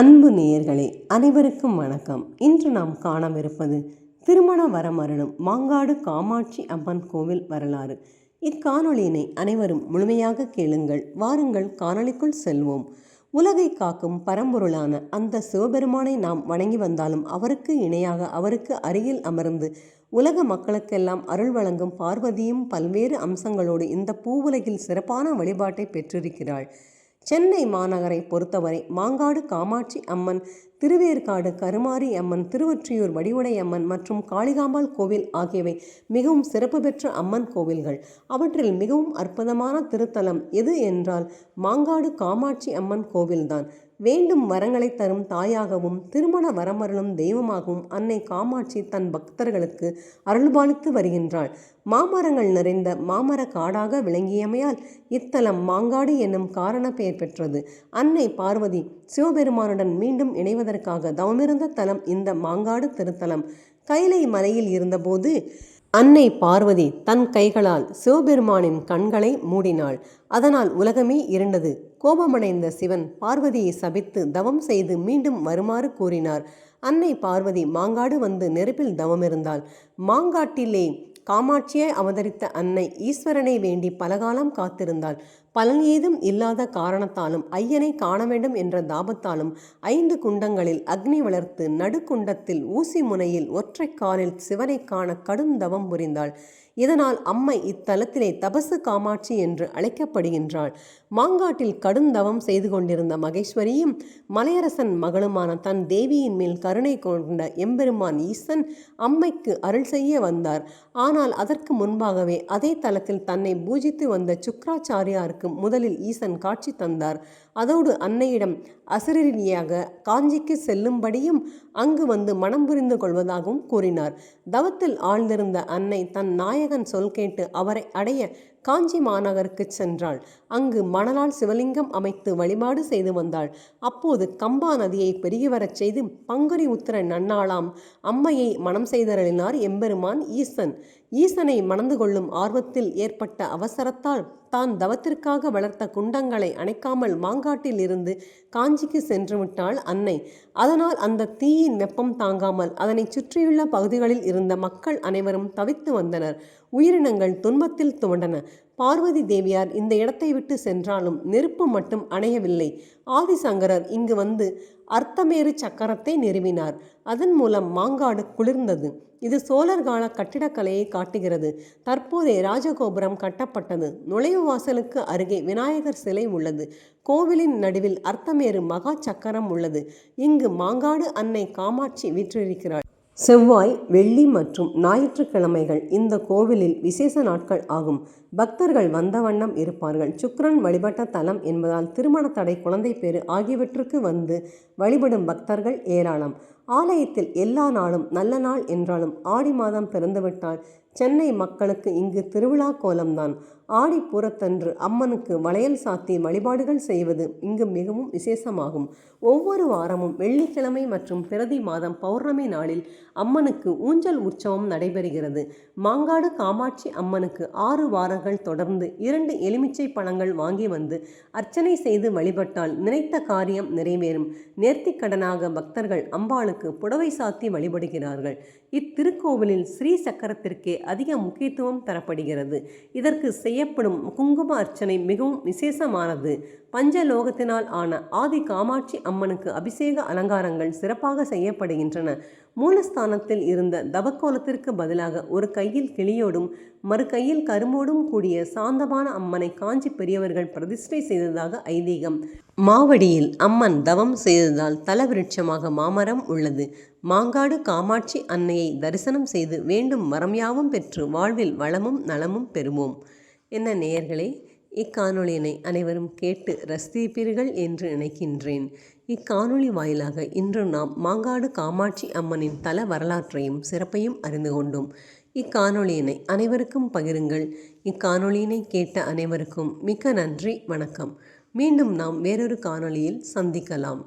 அன்பு நேயர்களே அனைவருக்கும் வணக்கம். இன்று நாம் காணவிருப்பது திருமண வரமருளும் மாங்காடு காமாட்சி அம்மன் கோவில் வரலாறு. இக்காணொளியினை அனைவரும் முழுமையாக கேளுங்கள். வாருங்கள் காணொளிக்குள் செல்வோம். உலகை காக்கும் பரம்பொருளான அந்த சிவபெருமானை நாம் வணங்கி வந்தாலும் அவருக்கு இணையாக அவருக்கு அருகில் அமர்ந்து உலக மக்களுக்கெல்லாம் அருள் வழங்கும் பார்வதியும் பல்வேறு அம்சங்களோடு இந்த பூவுலகில் சிறப்பான வழிபாட்டை பெற்றிருக்கிறாள். சென்னை மாநகரை பொறுத்தவரை மாங்காடு காமாட்சி அம்மன் திருவேற்காடு கருமாரி அம்மன் திருவொற்றியூர் வடிவுடை அம்மன் மற்றும் காளிகாம்பாள் கோவில் ஆகியவை மிகவும் சிறப்பு பெற்ற அம்மன் கோவில்கள். அவற்றில் மிகவும் அற்புதமான திருத்தலம் எது என்றால் மாங்காடு காமாட்சி அம்மன் கோவில்தான். வேண்டும் வரங்களை தரும் தாயாகவும் திருமண வரமருளும் தெய்வமாகவும் அன்னை காமாட்சி தன் பக்தர்களுக்கு அருள்பாலித்து வருகின்றாள். மாமரங்கள் நிறைந்த மாமர காடாக விளங்கியமையால் இத்தலம் மாங்காடு என்னும் காரண பெயர் பெற்றது. அன்னை பார்வதி சிவபெருமானுடன் மீண்டும் இணைவதற்காக தவமிருந்த தலம் இந்த மாங்காடு திருத்தலம். கைலை மலையில் இருந்தபோது அன்னை பார்வதி தன் கைகளால் சிவபெருமானின் கண்களை மூடினாள். அதனால் உலகமே இருண்டது. கோபமடைந்த சிவன் பார்வதியை சபித்து தவம் செய்து மீண்டும் வருமாறு கூறினார். அன்னை பார்வதி மாங்காடு வந்து நெருப்பில் தவமிருந்தாள். மாங்காட்டிலே காமாட்சியாய் அவதரித்த அன்னை ஈஸ்வரனை வேண்டி பலகாலம் காத்திருந்தாள். பலன் ஏதும் இல்லாத காரணத்தாலும் ஐயனை காண வேண்டும் என்ற தாபத்தாலும் ஐந்து குண்டங்களில் அக்னி வளர்த்து நடுக்குண்டத்தில் ஊசி முனையில் ஒற்றை காலில் சிவனை காண கடும் தவம் புரிந்தாள். இதனால் அம்மை இத்தலத்திலே தபசு காமாட்சி என்று அழைக்கப்படுகின்றாள். மாங்காட்டில் கடுந்தவம் செய்து கொண்டிருந்த மகேஸ்வரியும் மலையரசன் மகளுமான தன் தேவியின் மேல் கருணை கொண்ட எம்பெருமான் ஈசன் அம்மைக்கு அருள் செய்ய வந்தார். ஆனால் அதற்கு முன்பாகவே அதே தலத்தில் தன்னை பூஜித்து வந்த சுக்ராச்சாரியாருக்கு முதலில் ஈசன் காட்சி தந்தார். அதோடு அன்னையிடம் அசரீரியாக காஞ்சிக்கு செல்லும்படியும் அங்கு வந்து மனம் புரிந்து கொள்வதாகவும் கூறினார். தவத்தில் ஆழ்ந்திருந்த அன்னை தன் நாயகன் சொல் கேட்டு அவரை அடைய காஞ்சி மாநகருக்கு சென்றாள். அங்கு மணலால் சிவலிங்கம் அமைத்து வழிபாடு செய்து வந்தாள். அப்போது கம்பா நதியை பெருகி வரச் செய்து பங்குனி உத்திர நன்னாளாம் அம்மையை மனம் செய்தருளினார் எம்பெருமான் ஈசன். ஈசனை மணந்து கொள்ளும் ஆர்வத்தில் ஏற்பட்ட அவசரத்தால் தான் தவத்திற்காக வளர்த்த குண்டங்களை அணைக்காமல் மாங்காட்டில் இருந்து காஞ்சிக்கு சென்று விட்டாள் அன்னை. அதனால் அந்த தீயின் வெப்பம் தாங்காமல் அதனை சுற்றியுள்ள பகுதிகளில் இருந்த மக்கள் அனைவரும் தவித்து வந்தனர். உயிரினங்கள் துன்பத்தில் துவண்டன. பார்வதி தேவியார் இந்த இடத்தை விட்டு சென்றாலும் நெருப்பு மட்டும் அணையவில்லை. ஆதிசங்கரர் இங்கு வந்து அர்த்தமேறு சக்கரத்தை நிறுவினார். அதன் மூலம் மாங்காடு குளிர்ந்தது. இது சோழர் கால கட்டிடக்கலையை காட்டுகிறது. தற்போதைய ராஜகோபுரம் கட்டப்பட்டது. நுழைவு வாசலுக்கு அருகே விநாயகர் சிலை உள்ளது. கோவிலின் நடுவில் அர்த்தமேறு மகா சக்கரம் உள்ளது. இங்கு மாங்காடு அன்னை காமாட்சி விற்றிருக்கிறாள். செவ்வாய் வெள்ளி மற்றும் ஞாயிற்றுக்கிழமைகள் இந்த கோவிலில் விசேஷ நாட்கள் ஆகும். பக்தர்கள் வந்த வண்ணம் இருப்பார்கள். சுக்ரன் வழிபட்ட தலம் என்பதால் திருமண தடை குழந்தை பேறு ஆகியவற்றுக்கு வந்து வழிபடும் பக்தர்கள் ஏராளம். ஆலயத்தில் எல்லா நாளும் நல்ல நாள் என்றாலும் ஆடி மாதம் பிறந்துவிட்டால் சென்னை மக்களுக்கு இங்கு திருவிழா கோலம்தான். ஆடிப்பூரத்தன்று அம்மனுக்கு வளையல் சாத்தி வழிபாடுகள் செய்வது இங்கு மிகவும் விசேஷமாகும். ஒவ்வொரு வாரமும் வெள்ளிக்கிழமை மற்றும் பிரதி மாதம் பௌர்ணமி நாளில் அம்மனுக்கு ஊஞ்சல் உற்சவம் நடைபெறுகிறது. மாங்காடு காமாட்சி அம்மனுக்கு ஆறு வாரங்கள் தொடர்ந்து இரண்டு எலுமிச்சை பழங்கள் வாங்கி வந்து அர்ச்சனை செய்து வழிபட்டால் நினைத்த காரியம் நிறைவேறும். நேர்த்திக்கடனாக பக்தர்கள் அம்பாளுக்கு புடவை சாத்தி வழிபடுகிறார்கள். இத்திருக்கோவிலில் ஸ்ரீ சக்கரத்திற்கே அதிக முக்கியத்துவம் தரப்படுகிறது. இதற்கு செய்யப்படும் குங்கும அர்ச்சனை மிகவும் விசேஷமானது. பஞ்சலோகத்தினால் ஆன ஆதி காமாட்சி அம்மனுக்கு அபிஷேக அலங்காரங்கள் சிறப்பாக செய்யப்படுகின்றன. மூலஸ்தானத்தில் இருந்த தவக்கோலத்திற்கு பதிலாக ஒரு கையில் கிளியோடும் மறு கையில் கரும்போடும் கூடிய சாந்தமான அம்மனை காஞ்சி பெரியவர்கள் பிரதிஷ்டை செய்ததாக ஐதீகம். மாவடியில் அம்மன் தவம் செய்ததால் தலவிருட்சமாக மாமரம் உள்ளது. மாங்காடு காமாட்சி அன்னையை தரிசனம் செய்து வேண்டும் மரம் யாவும் பெற்று வாழ்வில் வளமும் நலமும் பெறுவோம். என்ன நேயர்களே இக்காணொளியினை அனைவரும் கேட்டு ரசிப்பீர்கள் என்று நினைக்கின்றேன். இக்காணொளி வாயிலாக இன்று நாம் மாங்காடு காமாட்சி அம்மனின் தல வரலாற்றையும் சிறப்பையும் அறிந்து கொண்டோம். இக்காணொளியினை அனைவருக்கும் பகிருங்கள். இக்காணொளியினை கேட்ட அனைவருக்கும் மிக்க நன்றி வணக்கம். மீண்டும் நாம் வேறொரு காணொளியில் சந்திக்கலாம்.